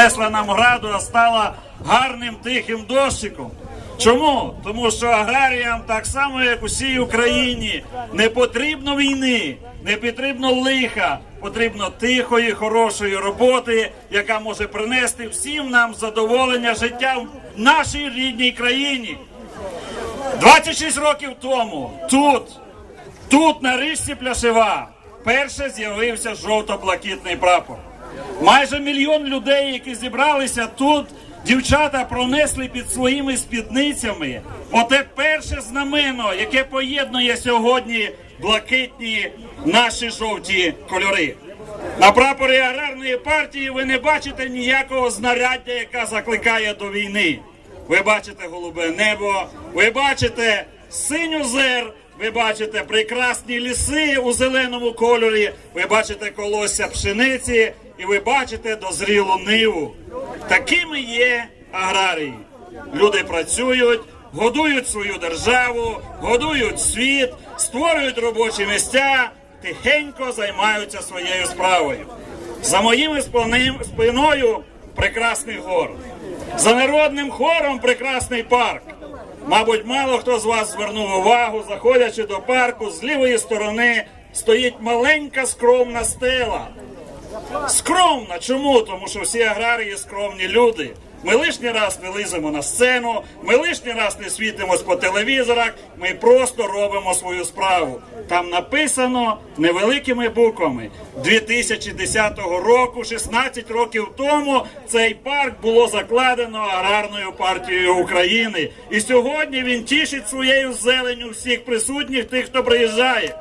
принесла нам граду, а стала гарним тихим дощиком. Чому? Тому що аграріям, так само як усій Україні, не потрібно війни, не потрібно лиха, потрібно тихої, хорошої роботи, яка може принести всім нам задоволення життя в нашій рідній країні. 26 років тому тут, тут на річці Пляшева, перше з'явився жовто-блакитний прапор. Майже мільйон людей, які зібралися тут, дівчата пронесли під своїми спідницями оте перше знамено, яке поєднує сьогодні блакитні наші жовті кольори. На прапорі аграрної партії ви не бачите ніякого знаряддя, яка закликає до війни. Ви бачите голубе небо, ви бачите синю зер, ви бачите прекрасні ліси у зеленому кольорі, ви бачите колосся пшениці і ви бачите дозрілу ниву. Такими є аграрії. Люди працюють, годують свою державу, годують світ, створюють робочі місця, тихенько займаються своєю справою. За моїми спиною прекрасний гор. За народним хором прекрасний парк. Мабуть, мало хто з вас звернув увагу, заходячи до парку, з лівої сторони стоїть маленька скромна стела. Скромна. Чому? Тому що всі аграрії скромні люди. Ми лишній раз не ліземо на сцену, ми лишній раз не світимось по телевізорах, ми просто робимо свою справу. Там написано невеликими буквами 2010 року, 16 років тому, цей парк було закладено аграрною партією України. І сьогодні він тішить своєю зеленю всіх присутніх, тих, хто приїжджає.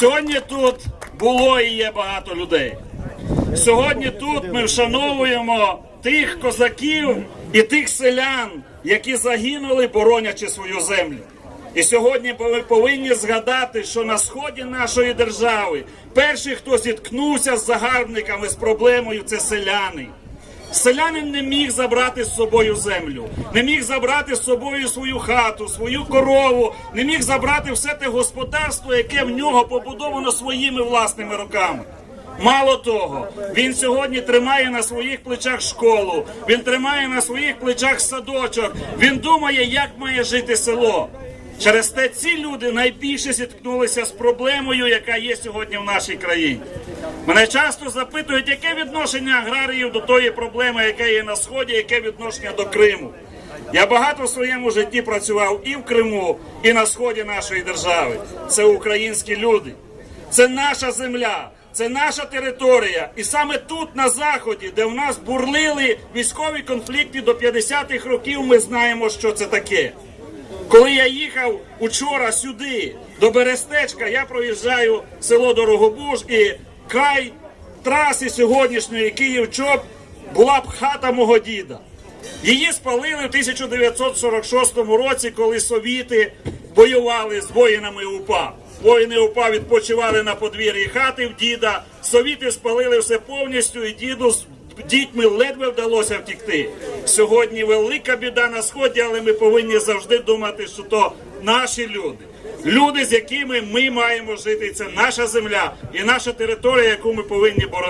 Сьогодні тут було і є багато людей. Сьогодні тут ми вшановуємо тих козаків і тих селян, які загинули, боронячи свою землю. І сьогодні ми повинні згадати, що на сході нашої держави перший, хто зіткнувся з загарбниками з проблемою, це селяни. Селянин не міг забрати з собою землю, не міг забрати з собою свою хату, свою корову, не міг забрати все те господарство, яке в нього побудовано своїми власними руками. Мало того, він сьогодні тримає на своїх плечах школу, він тримає на своїх плечах садочок, він думає, як має жити село. Через те ці люди найбільше зіткнулися з проблемою, яка є сьогодні в нашій країні. Мене часто запитують, яке відношення аграріїв до тої проблеми, яка є на сході, яке відношення до Криму. Я багато в своєму житті працював і в Криму, і на сході нашої держави. Це українські люди, це наша земля. Це наша територія, і саме тут, на заході, де в нас бурлили військові конфлікти до 50-х років, ми знаємо, що це таке. Коли я їхав учора сюди, до Берестечка, я проїжджаю село Дорогобуж і край траси сьогоднішньої Київ-Чоп була б хата мого діда. Її спалили в 1946 році, коли совіти воювали з воїнами УПА. Воїни УПА відпочивали на подвір'ї хати в діда. Совіти спалили все повністю, і діду з дітьми ледве вдалося втікти. Сьогодні велика біда на сході, але ми повинні завжди думати, що то наші люди. Люди, з якими ми маємо жити, це наша земля і наша територія, яку ми повинні боронити.